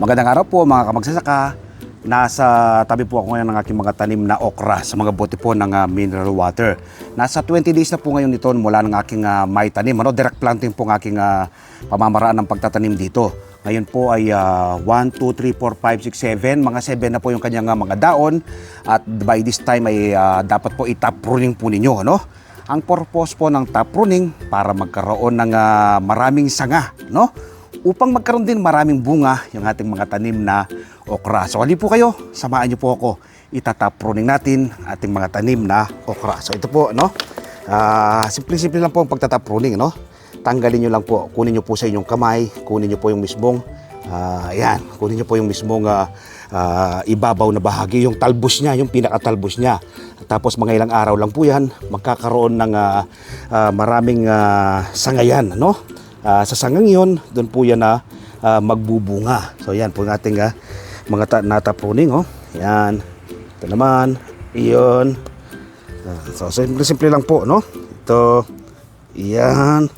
Magandang araw po mga kamagsasaka. Nasa tabi po ako ngayon ng aking mga tanim na okra sa mga bote po ng ah, mineral water. Nasa 20 days na po ngayon ito mula ng aking ah, may tanim. Ano, direct planting po ng aking ah, pamamaraan ng pagtatanim dito. Ngayon po ay ah, 1, 2, 3, 4, 5, 6, 7. Mga 7 na po yung kanyang ah, mga daon. At by this time ay ah, dapat po itap pruning po ninyo. Ano? Ang purpose po ng top pruning para magkaroon ng ah, maraming sanga, no? Upang magkaroon din maraming bunga yung ating mga tanim na okra. So hali po kayo, samahan niyo po ako. Itatap pruning natin ating mga tanim na okra. So ito po, no? Ah, simple-simple lang po ang pagtatap pruning, no? Tanggalin niyo lang po, kunin niyo po sa inyong kamay, kunin niyo po yung mismong ah, ayan, kunin niyo po yung mismong ah, ah, ibabaw na bahagi, yung talbos niya, yung pinakatalbos niya. Tapos mga ilang araw lang po yan, magkakaroon ng ah, ah, maraming ah, sangayan, no? Ah, sa sangang yun, doon po yan na ah, magbubunga. So yan po ang ating ah, mga ta- natapuning, oh. Yan. Ito naman, iyon. Ah, so simple-simple lang po, no? Ito, yan,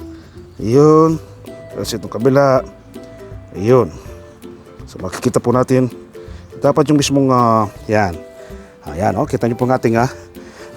yun. Tapos itong kabila, yun. So makikita po natin, dapat yung mismong, ah, yan. Ayan, oh, kita niyo po ang ating ah,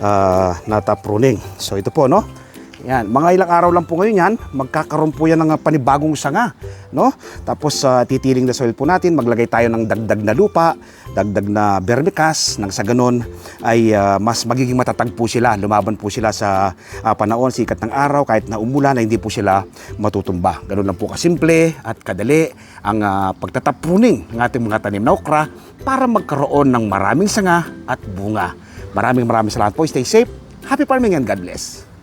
ah, natap pruning. So ito po, no? Yan, mga ilang araw lang po ngayon yan, magkakaroon po yan ng ah, panibagong sanga, no? Tapos sa titiling na soil po natin, maglagay tayo ng dagdag na lupa, dagdag na vermicast, nang sa ganun ay ah, mas magiging matatag po sila, lumaban po sila sa ah, panahon, sikat ng araw, kahit na umulan, ay hindi po sila matutumba. Ganun lang po kasimple at kadali ang uh, pagtatapuning ng ating mga tanim na okra para magkaroon ng maraming sanga at bunga. Maraming maraming salamat po. Stay safe. Happy farming and God bless.